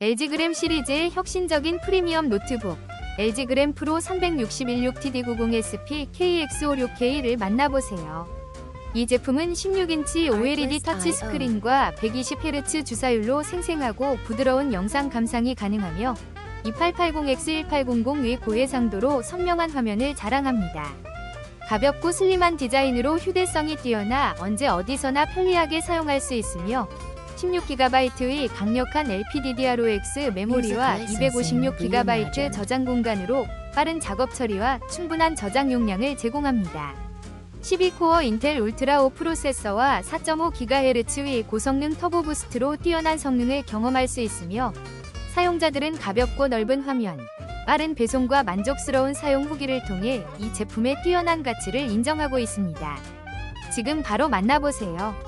LG 그램 시리즈의 혁신적인 프리미엄 노트북 LG 그램 프로 360-16TD90SP KX56K를 만나보세요. 이 제품은 16인치 OLED 터치 스크린과 120Hz 주사율로 생생하고 부드러운 영상 감상이 가능하며 2880X1800의 고해상도로 선명한 화면을 자랑합니다. 가볍고 슬림한 디자인으로 휴대성이 뛰어나 언제 어디서나 편리하게 사용할 수 있으며 16GB의 강력한 LPDDR5X 메모리와 256GB 저장 공간으로 빠른 작업 처리와 충분한 저장 용량을 제공합니다. 12코어 인텔 울트라 5 프로세서와 4.5GHz의 고성능 터보 부스트로 뛰어난 성능을 경험할 수 있으며 사용자들은 가볍고 넓은 화면, 빠른 배송과 만족스러운 사용 후기를 통해 이 제품의 뛰어난 가치를 인정하고 있습니다. 지금 바로 만나보세요.